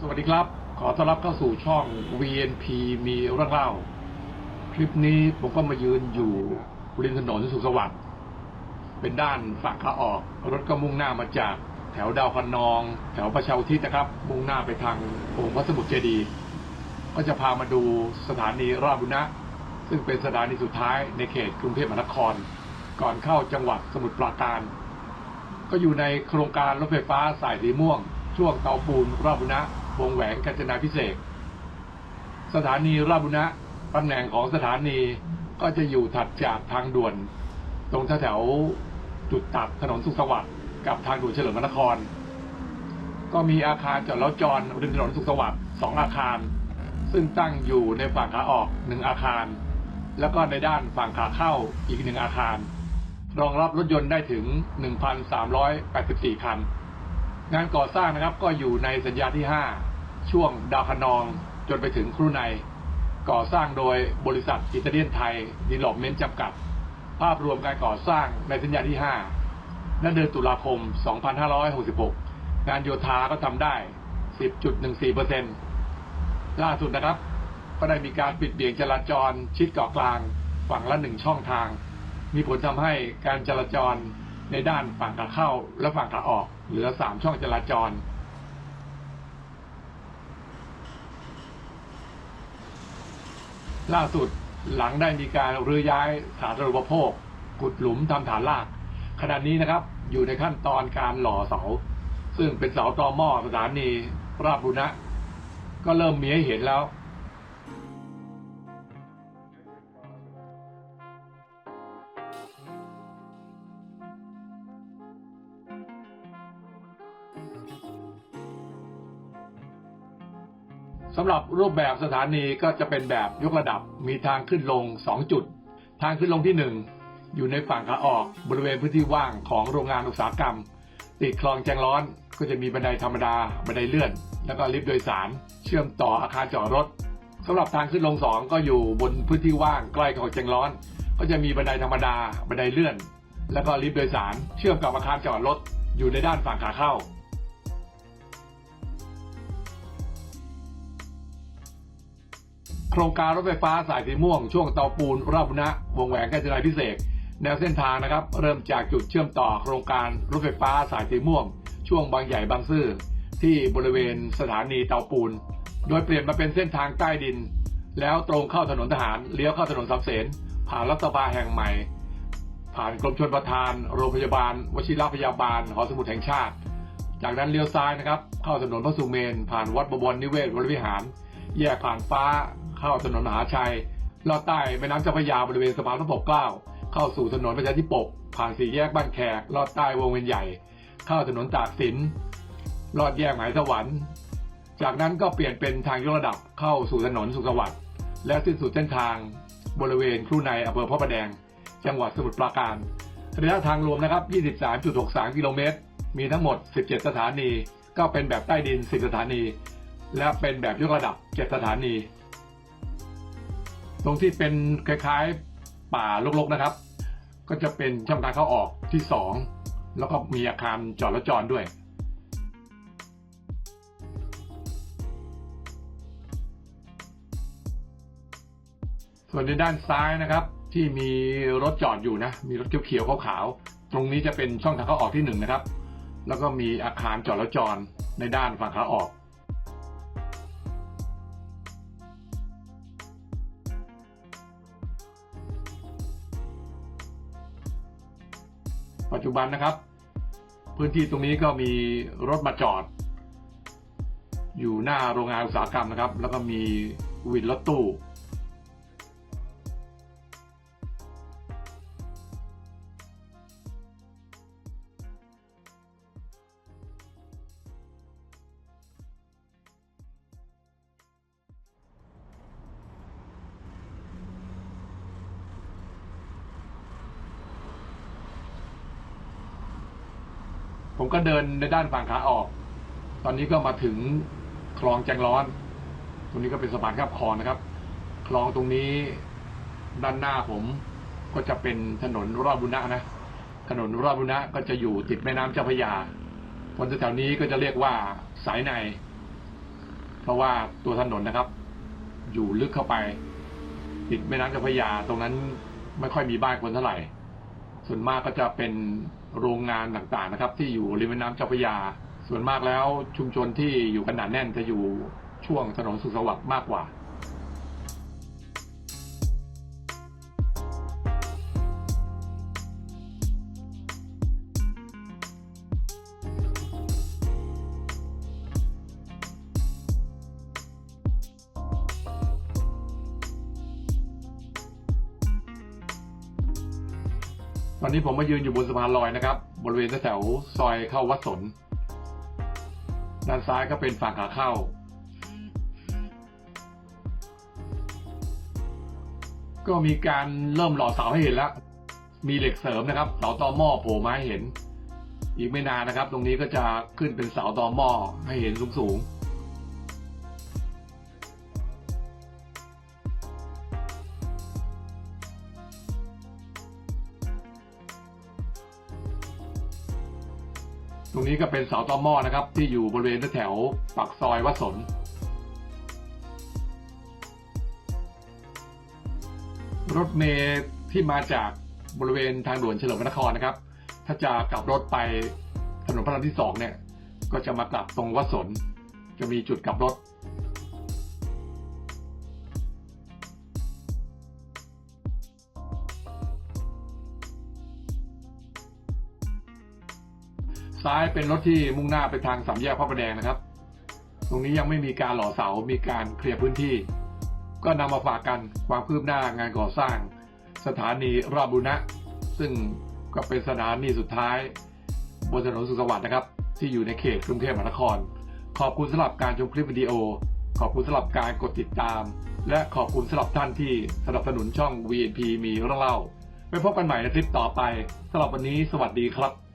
สวัสดีครับ ขอต้อนรับเข้าสู่ช่อง VNP มีเรื่องเล่า คลิปนี้ผมก็มายืนอยู่ริมถนนสุขสวัสดิ์เป็นด้านฝั่งขาออก รถก็มุ่งหน้ามาจากแถวดาวคะนอง แถวประชาอุทิศนะครับ มุ่งหน้าไปทางองค์พระสมุทรเจดีย์ก็จะพามาดูสถานีราชบุรณะซึ่งเป็นสถานีสุดท้ายในเขตกรุงเทพมหานคร ก่อนเข้าจังหวัดสมุทรปราการ ก็อยู่ในโครงการรถไฟฟ้าสายสีม่วง ช่วงเตาปูนราชบุรณะ วงแหวนกาญจนาพิเศษ สถานีราบุณะตำแหน่งของสถานีก็จะอยู่ถัดจากทางด่วน ตรงแถวจุดตัดถนนสุขสวัสดิ์กับทางด่วนเฉลิมพระนคร ก็มีอาคารจอดรถจรริมถนนสุขสวัสดิ์สองอาคาร ซึ่งตั้งอยู่ในฝั่งขาออกหนึ่งอาคาร แล้วก็ในด้านฝั่งขาเข้าอีกหนึ่งอาคาร รองรับรถยนต์ได้ถึง 1,384 คัน งานก่อสร้างนะครับก็อยู่ในสัญญาที่ 5 ช่วงดาวคนองจนไปถึงครูในก่อสร้างโดยบริษัทอิตาเลียนไทยดีลอปเมนต์จำกัด ภาพรวมการก่อสร้างในสัญญาที่5นั่นเดือนตุลาคม 2566 งานโยธาก็ทำได้ 10.14%ล่าสุดนะครับ ก็ได้มีการปิดเบี่ยงจราจรชิดเกาะกลาง ฝั่งละหนึ่งช่องทาง มีผลทำให้การจราจร ในด้านฝั่งขาเข้าและฝั่งขาออก เหลือสามช่องจราจร ล่าสุดหลังได้มีการรื้อย้ายสาธารณูปโภค ขุดหลุมทำฐานราก ขณะนี้นะครับอยู่ในขั้นตอนการหล่อเสา ซึ่งเป็นเสาตอหม้อสถานีราชบุรณะก็เริ่มมีให้เห็นแล้ว สำหรับรูปแบบสถานีก็จะเป็นแบบยกระดับมีทางขึ้นลง 2 จุด ทางขึ้นลงที่ 1 อยู่ในฝั่งขาออกบริเวณพื้นที่ว่างของโรงงานอุตสาหกรรม ติดคลองแจงร้อนก็จะมีบันไดธรรมดา บันไดเลื่อน แล้วก็ลิฟต์โดยสาร เชื่อมต่ออาคารจอดรถสำหรับทางขึ้นลง 2 ก็อยู่บนพื้นที่ว่างใกล้คลองแจงร้อน ก็จะมีบันไดธรรมดา บันไดเลื่อน แล้วก็ลิฟต์โดยสาร เชื่อมกับอาคารจอดรถ อยู่ในด้านฝั่งขาเข้า โครงการรถไฟฟ้าสายสีม่วง ช่วงเตาปูนราบุรณะวงแหวนกาญจนาพิเศษแนวเส้นทางนะครับ เริ่มจากจุดเชื่อมต่อโครงการรถไฟฟ้าสายสีม่วง ช่วงบางใหญ่บางซื่อที่บริเวณสถานีเตาปูน โดยเปลี่ยนมาเป็นเส้นทางใต้ดิน แล้วตรงเข้าถนนทหารเลี้ยวเข้าถนนสามเสนผ่านรัฐสภาแห่งใหม่ ผ่านกรมชลประทาน โรงพยาบาล วชิรพยาบาลหอสมุดแห่งชาติ จากนั้นเลี้ยวซ้ายนะครับ เข้าถนนพระสุเมน ผ่านวัดบวรนิเวศวรวิหาร แยกผ่านฟ้า เข้าถนนมหาชัยลอดใต้แม่น้ำเจ้าพระยาบริเวณสะพานพระปกเกล้า เข้าสู่ถนนประชาธิปกผ่านสี่แยกบ้านแขกลอดใต้วงเวียนใหญ่ เข้าถนนตากสินลอดแยกหมายสวรรค์ จากนั้นก็เปลี่ยนเป็นทางยกระดับเข้าสู่ถนนสุขสวัสดิ์และสิ้นสุดเส้นทาง บริเวณครูในอำเภอพระประแดง จังหวัดสมุทรปราการระยะทางรวมนะครับ 23.63 กิโลเมตร มีทั้งหมด 17 สถานี ก็เป็นแบบใต้ดิน 10 สถานี และเป็นแบบยกระดับ 7 สถานี ตรงที่เป็นคล้ายๆป่ารกๆนะครับ ก็จะเป็นช่องทางเข้าออกที่ 2 แล้วก็มีอาคารจอดรถจอดด้วยส่วนในด้านซ้ายนะครับ ที่มีรถจอดอยู่นะ มีรถเขียวๆขาวๆตรงนี้จะเป็นช่องทางเข้าออกที่หนึ่งนะครับ แล้วก็มีอาคารจอดรถจอดในด้านฝั่งขาออก ปัจจุบันนะครับ พื้นที่ตรงนี้ก็มีรถมาจอด อยู่หน้าโรงงานอุตสาหกรรมนะครับ แล้วก็มีวินรถตู้ ผมก็เดินในด้านฝั่งขาออก ตอนนี้ก็มาถึงคลองแจงร้อน ตรงนี้ก็เป็นสะพานข้ามคลองนะครับ คลองตรงนี้ด้านหน้าผมก็จะเป็นถนนรอดบุญนะนะ ถนนรอดบุญนะก็จะอยู่ติดแม่น้ำเจ้าพระยา คนแถวนี้ก็จะเรียกว่าสายใน เพราะว่าตัวถนนนะครับ อยู่ลึกเข้าไป ติดแม่น้ำเจ้าพระยา ตรงนั้นไม่ค่อยมีบ้านคนเท่าไหร่ ส่วนมากก็จะเป็นโรงงานต่างๆนะครับ ที่อยู่ริมแม่น้ำเจ้าพระยา ส่วนมากแล้วชุมชนที่อยู่กันหนาแน่นจะอยู่ช่วงถนนสุขสวัสดิ์มากกว่า ตอนนี้ผมมายืนอยู่บนสะพานลอยนะครับ บริเวณแถวซอยเข้าวัดสน ด้านซ้ายก็เป็นฝั่งขาเข้า ก็มีการเริ่มหล่อเสาให้เห็นแล้ว มีเหล็กเสริมนะครับ เสาตอหม้อโผล่มาให้เห็น อีกไม่นานนะครับ ตรงนี้ก็จะขึ้นเป็นเสาตอหม้อให้เห็นสูงๆ รงนี้ก็เป็นเสาตอหม้อนะครับ ที่อยู่บริเวณแถวปากซอยวัดสนรถเมล์ที่มาจากบริเวณทางด่วนเฉลิมพระนครนะครับ ถ้าจะกลับรถไปถนนพระรามที่สองเนี่ย ก็จะมากลับตรงวัดสน จะมีจุดกลับรถ ซ้ายเป็นรถที่มุ่งหน้าไปทางสามแยกพระประแดงนะครับ ตรงนี้ยังไม่มีการหล่อเสา มีการเคลียร์พื้นที่ ก็นำมาฝากกันความคืบหน้างานก่อสร้าง สถานีราบุรณะซึ่งก็เป็นสถานีสุดท้าย บนถนนสุขสวัสดิ์นะครับ ที่อยู่ในเขตกรุงเทพมหานคร ขอบคุณสำหรับการชมคลิปวิดีโอ ขอบคุณสำหรับการกดติดตาม และขอบคุณสำหรับท่านที่สนับสนุนช่อง VNP มีเรื่องเล่าไปพบกันใหม่ในคลิปต่อไปสำหรับวันนี้สวัสดีครับ